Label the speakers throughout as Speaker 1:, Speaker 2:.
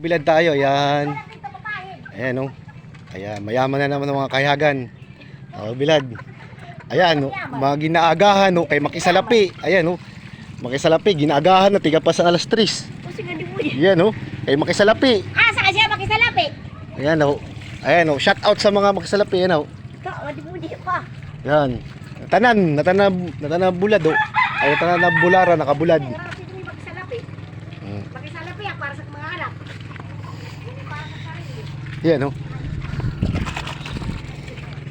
Speaker 1: Bilad tayo, yan. Ayan, oh. Ayan, mayaman na naman ang mga kayagan. Oh, bilad. Ayan, oh. Mga ginaagahan, oh. Kay makisalapi. Ayan, oh. Makisalapi, ginaagahan na. Tiga pa sa alas 3.
Speaker 2: Kasi nga di mo yan.
Speaker 1: Ayan, oh. Kay makisalapi.
Speaker 2: Ah, saan siya makisalapi?
Speaker 1: Ayan, oh. Ayan, oh. Shout out sa mga makisalapi. Ayan, oh.
Speaker 2: Ikaw, nga di mo di pa.
Speaker 1: Yan. Tanan, natanab, natanab bulad, oh. Ay, natanab bulara, nakabulad.
Speaker 2: Ay, wala kasi hindi makisalapi.
Speaker 1: Mm.
Speaker 2: Makisalapi yan para sa mga anak. Hindi para sa sarili.
Speaker 1: Yan, oh.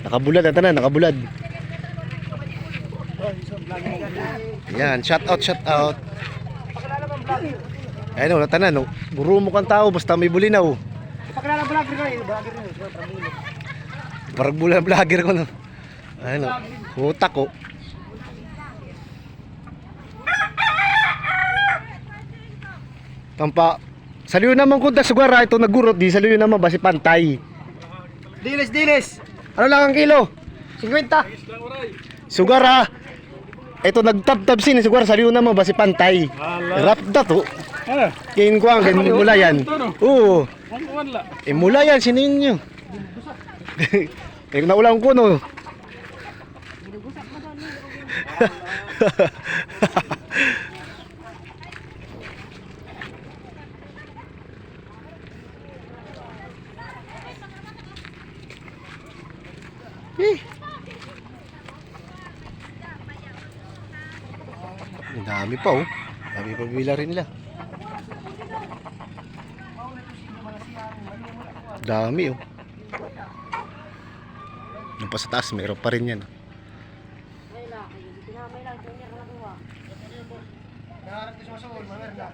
Speaker 1: Nakabulad na tanan, nakabulad. Yan, shout out, shout out. Ayun, oh, natanan, oh. Buro mo kang tao, basta may bulinaw.
Speaker 3: Pakilala vlogger ko eh, vlogger ko.
Speaker 1: Parang bulan vlogger ko, no. Ayun, oh. Utak, oh. Tampa. Saliw naman kung tasugara ito nagurot di saliw naman basi pantay.
Speaker 3: Dilis, dilis.
Speaker 1: Ano lang ang kilo?
Speaker 3: 50.
Speaker 1: Sugara. Ito nagtabtab sin sugara saliw naman basi pantay. Rap da to.
Speaker 3: Ah,
Speaker 1: Kain ko ang ganun mula yan. Oo. Eh mula yan sinin nyo. Eh naulang ko no. Eh. Ang dami pa oh. Dami pa bila rin nila. Dami oh. Nung pa sa taas, mayroon pa rin yan. Naharap ko sa sol, mamer na.